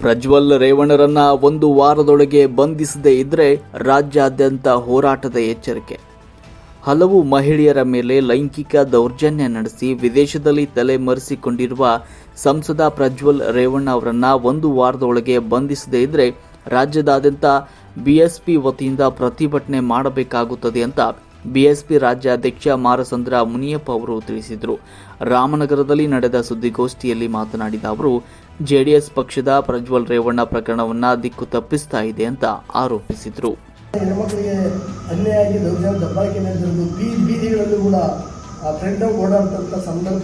ಪ್ರಜ್ವಲ್ ರೇವಣ್ಣರನ್ನ ಒಂದು ವಾರದೊಳಗೆ ಬಂಧಿಸದೇ ಇದ್ರೆ ರಾಜ್ಯಾದ್ಯಂತ ಹೋರಾಟದ ಎಚ್ಚರಿಕೆ. ಹಲವು ಮಹಿಳೆಯರ ಮೇಲೆ ಲೈಂಗಿಕ ದೌರ್ಜನ್ಯ ನಡೆಸಿ ವಿದೇಶದಲ್ಲಿ ತಲೆಮರೆಸಿಕೊಂಡಿರುವ ಸಂಸದ ಪ್ರಜ್ವಲ್ ರೇವಣ್ಣ ಅವರನ್ನ ಒಂದು ವಾರದೊಳಗೆ ಬಂಧಿಸದೇ ಇದ್ರೆ ರಾಜ್ಯದಾದ್ಯಂತ ಬಿಎಸ್ಪಿ ವತಿಯಿಂದ ಪ್ರತಿಭಟನೆ ಮಾಡಬೇಕಾಗುತ್ತದೆ ಅಂತ ಬಿಎಸ್ಪಿ ರಾಜ್ಯಾಧ್ಯಕ್ಷ ಮಾರಸಂದ್ರ ಮುನಿಯಪ್ಪ ಅವರು ತಿಳಿಸಿದರು. ರಾಮನಗರದಲ್ಲಿ ನಡೆದ ಸುದ್ದಿಗೋಷ್ಠಿಯಲ್ಲಿ ಮಾತನಾಡಿದ ಅವರು, ಜೆಡಿಎಸ್ ಪಕ್ಷದ ಪ್ರಜ್ವಲ್ ರೇವಣ್ಣ ಪ್ರಕರಣವನ್ನ ದಿಕ್ಕು ತಪ್ಪಿಸ್ತಾ ಇದೆ ಅಂತ ಆರೋಪಿಸಿದರು. ಕೂಡ ಸಂದರ್ಭ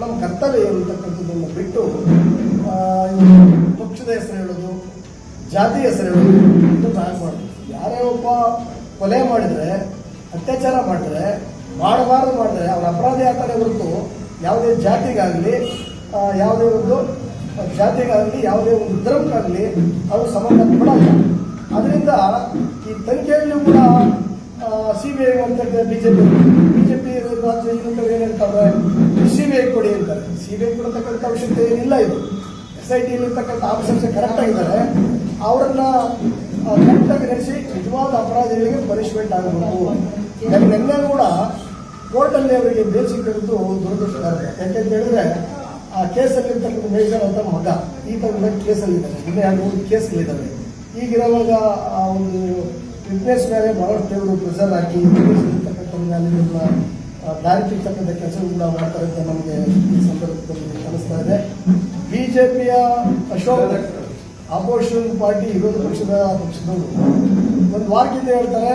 ನಮ್ಮ ಕರ್ತವ್ಯ ಏನು ಬಿಟ್ಟು ಪಕ್ಷದ ಹೆಸರು ಹೇಳೋದು ಜಾತಿ ಹೆಸರು ಹೇಳೋದು ಇದನ್ನು ಯಾರೇ ಒಬ್ಬ ಕೊಲೆ ಮಾಡಿದರೆ, ಅತ್ಯಾಚಾರ ಮಾಡಿದ್ರೆ, ಮಾಡಬಾರದು ಮಾಡಿದ್ರೆ, ಅವ್ರ ಅಪರಾಧ ಯಾತನೆ ಹೊರತು ಯಾವುದೇ ಜಾತಿಗಾಗಲಿ ಯಾವುದೇ ಒಂದು ಜಾತಿಗಾಗಲಿ, ಯಾವುದೇ ಒಂದು ಧರ್ಮಕ್ಕಾಗಲಿ ಅವರು ಸಂಬಂಧ ಕೊಡಲ್ಲ ಅದರಿಂದ ಈ ತನಿಖೆಯಲ್ಲೂ ಕೂಡ ಸಿ ಬಿ ಐ ಅಂತ B J P B J P ರಾಜ್ಯ ಏನು ಸಿ ಬಿ ಐ ಕೊಡಿ ಅಂತಾರೆ. ಸಿ ಬಿ ಐ ಕೊಡತಕ್ಕಂಥ ಅವಶ್ಯಕತೆ ಏನಿಲ್ಲ ಇದು. ಎಸ್ ಐ ಟಿಯಲ್ಲಿರ್ತಕ್ಕಂಥ ಆಫೀಸರ್ಸ್ ಕರೆಕ್ಟ್ ಆಗಿದ್ದಾರೆ. ಅವರನ್ನ ನಡೆಸಿ ನಿಜವಾದ ಅಪರಾಧಿಗಳಿಗೆ ಪನಿಷ್ಮೆಂಟ್ ಆಗಬೇಕು. ನಿನ್ನೆ ಕೂಡ ಕೋರ್ಟಲ್ಲಿ ಅವರಿಗೆ ಬೇಲ್ ಸಿಕ್ಕಿರೋದು ದುರದೃಷ್ಟ ಯಾಕೆಂತ ಹೇಳಿದ್ರೆ, ಆ ಕೇಸಲ್ಲಿ ಇರ್ತಕ್ಕಂಥ ಮೇಜರ್ ಅಂತ ಮಗ, ಈ ಥರದ ಕೇಸಲ್ಲಿದ್ದಾನೆ. ಇನ್ನೂ ಎರಡು ಮೂರು ಕೇಸ್ಗಳಿದ್ದಾವೆ. ಈಗಿರುವಾಗ ಆ ಒಂದು ಫಿಟ್ನೆಸ್ ಮೇಲೆ ಬಹಳಷ್ಟು ಇವರು ಪ್ರೆಸರ್ ಹಾಕಿ ಇರ್ತಕ್ಕಂಥ ಕೆಲಸ ಕೂಡ ಮಾಡ್ತಾರೆ ಅಂತ ನಮಗೆ ಈ ಸಂದರ್ಭದಲ್ಲಿ ಕಾಣಿಸ್ತಾ ಇದೆ. ಬಿ ಜೆ ಪಿಯ ಅಶೋಕ್ ಅಪೋಸಿಷನ್ ಪಾರ್ಟಿ ವಿರೋಧ ಪಕ್ಷದ ಪಕ್ಷದವರು. ಒಂದು ವಾರಕ್ಕಿಂತ ಹೇಳ್ತಾರೆ,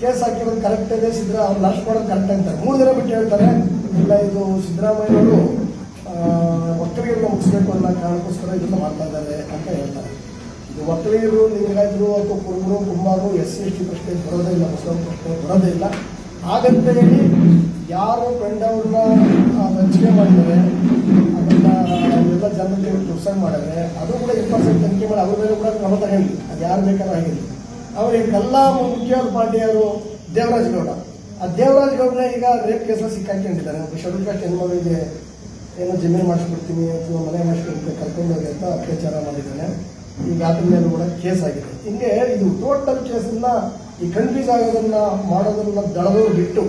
ಕೇಸ್ ಹಾಕಿರೋದು ಕರೆಕ್ಟ್ ಇದೆ ಸಿದ್ರ ಅವ್ರು ಲಾಸ್ಟ್ ಮಾಡೋದು ಕರೆಕ್ಟ್ ಅಂತಾರೆ ಮೂರು ದಿನ ಬಿಟ್ಟು ಹೇಳ್ತಾರೆ, ಇಲ್ಲ ಇದು ಸಿದ್ದರಾಮಯ್ಯವರು ಒಕ್ಕಲಿಗರನ್ನ ಮುಗಿಸ್ಬೇಕು ಅನ್ನೋ ಕಾರಣಕ್ಕೋಸ್ಕರ ಇದನ್ನು ಮಾಡ್ತಾ ಇದ್ದಾರೆ ಅಂತ ಹೇಳ್ತಾರೆ. ಇದು ಒಕ್ಕಲಿಗರು ಲಿಂಗಾಯತರು ಅಥವಾ ಕುರುಬರು, ಕುಂಬಾರು, ಎಸ್ ಸಿ, ಎಸ್ ಟಿ ಪ್ರಶ್ನೆ ಬರೋದೇ ಇಲ್ಲ, ಮುಸ್ಲಿಂ ಪ್ರಶ್ನೆ ಬರೋದೇ ಇಲ್ಲ. ಹಾಗಂತ ಹೇಳಿ ಯಾರು ಫ್ರೆಂಡ್ ಅವ್ರನ್ನ ರಚನೆ ಮಾಡಿದ್ದಾರೆ ಅದನ್ನ ನುಕ್ಸಾನ್ ಮಾಡಿದ್ರೆ ಅದು ಕೂಡ ಇಪ್ಪತ್ತು ತನಿಖೆ ಮಾಡಿ ಅವ್ರ ಮೇಲೆ ಕೂಡ ಕ್ರಮ ತಗೊಳ್ಳಿ. ಅದು ಯಾರು ಬೇಕಾದ್ರೂ ಆಗಿರಲಿ ಅವರಿಗೆ ಎಲ್ಲ ಮುಖ್ಯವಾದ ಪಾರ್ಟಿ ಯಾರು? ದೇವರಾಜ್ ಗೌಡ. ಆ ದೇವರಾಜ್ ಗೌಡನ ಈಗ ರೇಪ್ ಕೇಸಲ್ಲಿ ಸಿಕ್ಕಾಕೊಂಡಿದ್ದಾರೆ ಒಬ್ಬ ಶೆಡ್ಯೂಲ್ ಕಾಸ್ಟ್ ಏನೋ ಜಮೀನು ಮಾಡಿಸ್ಬಿಡ್ತೀನಿ ಅಥವಾ ಮನೆ ಮಾಡಿಸ್ಕೊಡ್ತೀನಿ ಕರ್ಕೊಂಡು ಹೋಗಿ ಅಂತ ಅತ್ಯಾಚಾರ ಮಾಡಿದ್ದಾನೆ. ಈಗ ಆತನ ಮೇಲೆ ಕೂಡ ಕೇಸ್ ಆಗಿದೆ. ಹಿಂಗೆ ಇದು ಟೋಟಲ್ ಕೇಸನ್ನ ಈ ಕನ್ಫ್ಯೂಸ್ ಆಗೋದನ್ನ ಮಾಡೋದನ್ನ ದಳದವ್ರು ಬಿಟ್ಟು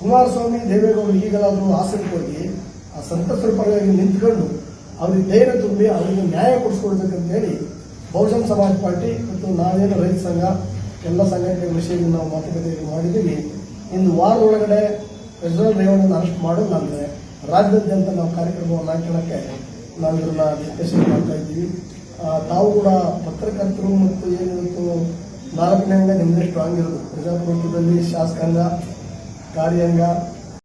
ಕುಮಾರಸ್ವಾಮಿ ದೇವೇಗೌಡರು ಈಗಲಾದರೂ ಆಸಕ್ತಿ ಹೋಗಿ ಆ ಸಂತಸರ ಪರವಾಗಿ ನಿಂತ್ಕೊಂಡು ಅವ್ರಿಗೆ ಧೈರ್ಯ ತುಂಬಿ ಅವರಿಗೆ ನ್ಯಾಯ ಕೊಡಿಸ್ಕೊಡ್ಬೇಕಂತ ಹೇಳಿ ಬಹುಜನ್ ಸಮಾಜ್ ಪಾರ್ಟಿ ಮತ್ತು ನಾವೇನು ರೈತ ಸಂಘ, ಎಲ್ಲ ಸಂಘಟನೆಗಳ ವಿಷಯದಲ್ಲಿ ನಾವು ಮಾತುಕತೆ ಮಾಡಿದ್ದೀವಿ. ಇಂದು ವಾರ ಒಳಗಡೆ ಪ್ರಜ್ವಲ್ ರೇವಣ್ಣನ ಅರೆಸ್ಟ್ ಮಾಡೋದು ನಮಗೆ. ರಾಜ್ಯಾದ್ಯಂತ ನಾವು ಕಾರ್ಯಕ್ರಮವನ್ನು ಹಾಕೊಳ್ಳೋಕ್ಕೆ ನಾವು ಇದನ್ನ ಡಿಸ್ಕಷನ್ ಮಾಡ್ತಾ ಇದ್ದೀವಿ. ತಾವು ಕೂಡ ಪತ್ರಕರ್ತರು ಮತ್ತು ಏನಿವತ್ತು ನಾಲ್ಕನೇ ನಿಮ್ಮದೇ ಸ್ಟ್ರಾಂಗ್ ಇರೋದು. ಪ್ರಜಾಪ್ರಭುತ್ವದಲ್ಲಿ ಶಾಸಕಾಂಗ, ಕಾರ್ಯಾಂಗ